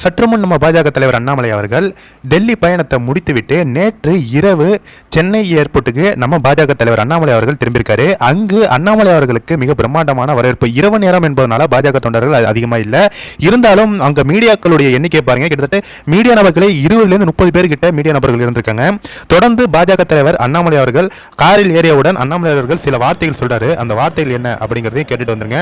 சற்று முன் நம்ம பாஜக தலைவர் அண்ணாமலை அவர்கள் டெல்லி பயணத்தை முடித்துவிட்டு நேற்று இரவு சென்னை ஏர்போர்ட்டுக்கு நம்ம பாஜக தலைவர் அண்ணாமலை அவர்கள் திரும்பியிருக்காரு. அங்கு அண்ணாமலை அவர்களுக்கு மிக பிரம்மாண்டமான வரவேற்பு. இரவு நேரம் என்பதனால பாஜக தொண்டர்கள் அதிகமாக இல்லை. இருந்தாலும் அங்கே மீடியாக்களுடைய எண்ணிக்கை பாருங்க. கிட்டத்தட்ட மீடியா நபர்களே இருபதுலேருந்து முப்பது பேர் கிட்ட மீடியா நபர்கள் இருந்திருக்காங்க. தொடர்ந்து பாஜக தலைவர் அண்ணாமலை அவர்கள் காரில் ஏறியவுடன் அண்ணாமலை அவர்கள் சில வார்த்தைகள் சொல்றாரு. அந்த வார்த்தைகள் என்ன அப்படிங்கிறதையும் கேட்டுட்டு வந்துருங்க.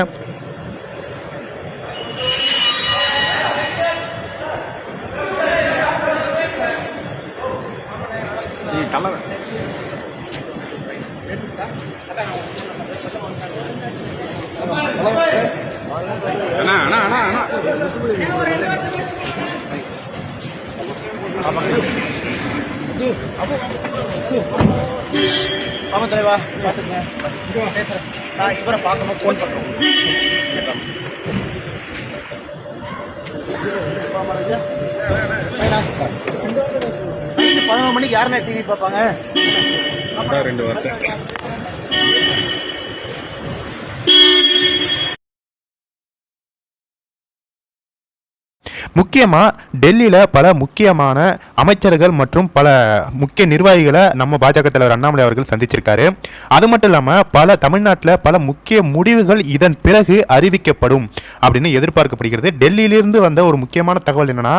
அண்ணா அண்ணா அண்ணா அண்ணா. ஆமா தலைவா பாத்துங்க பேசுறேன் நான் இவரை பார்க்கணும் ஃபோன் பண்றோம். பதினொரு மணிக்கு யாருமே டிவி பார்ப்பாங்க? ரெண்டு வார்த்தை. முக்கியமாக டெல்லியில் பல முக்கியமான அமைச்சர்கள் மற்றும் பல முக்கிய நிர்வாகிகளை நம்ம பாஜக தலைவர் அண்ணாமலை அவர்கள் சந்திச்சிருக்காரு. அது மட்டும் இல்லாமல் பல தமிழ்நாட்டில் பல முக்கிய முடிவுகள் இதன் பிறகு அறிவிக்கப்படும் அப்படின்னு எதிர்பார்க்கப்படுகிறது. டெல்லியிலிருந்து வந்த ஒரு முக்கியமான தகவல் என்னன்னா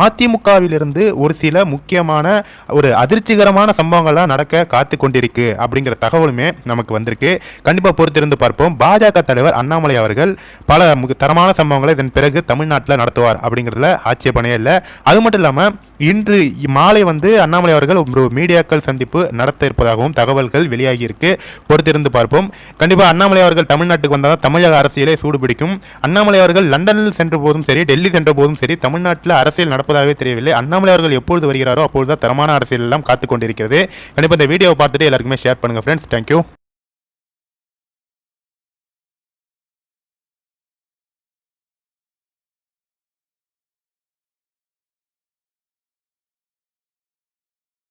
அதிமுகவிலிருந்து ஒரு சில முக்கியமான ஒரு அதிர்ச்சிகரமான சம்பவங்கள்லாம் நடக்க காத்து கொண்டிருக்கு அப்படிங்கிற தகவலுமே நமக்கு வந்திருக்கு. கண்டிப்பாக பொறுத்திருந்து பார்ப்போம். பாஜக தலைவர் அண்ணாமலை அவர்கள் பல தரமான சம்பவங்களை இதன் பிறகு தமிழ்நாட்டில் நடத்துவார் அப்படிங்கிறதுல ஆட்சேபனையே இல்லை. அது மட்டும் இல்லாமல் இன்று மாலை வந்து அண்ணாமலை அவர்கள் ஒரு மீடியாக்கள் சந்திப்பு நடத்த இருப்பதாகவும் தகவல்கள் வெளியாகி இருக்கு. பொறுத்திருந்து பார்ப்போம். கண்டிப்பாக அண்ணாமலை அவர்கள் தமிழ்நாட்டுக்கு வந்தால் தமிழக அரசியலே சூடு பிடிக்கும். அண்ணாமலை அவர்கள் லண்டனில் சென்ற போதும் சரி டெல்லி சென்ற போதும் சரி தமிழ்நாட்டில் அரசியல் நடப்பதாகவே தெரியவில்லை. அண்ணாமலை அவர்கள் எப்பொழுது வருகிறாரோ அப்பொழுது தான் தரமான அரசியல் எல்லாம் காத்து கொண்டிருக்கிறது கண்டிப்பாக இந்த வீடியோவை பார்த்துட்டு எல்லாருக்குமே ஷேர் பண்ணுங்க ஃப்ரெண்ட்ஸ் தேங்க்யூ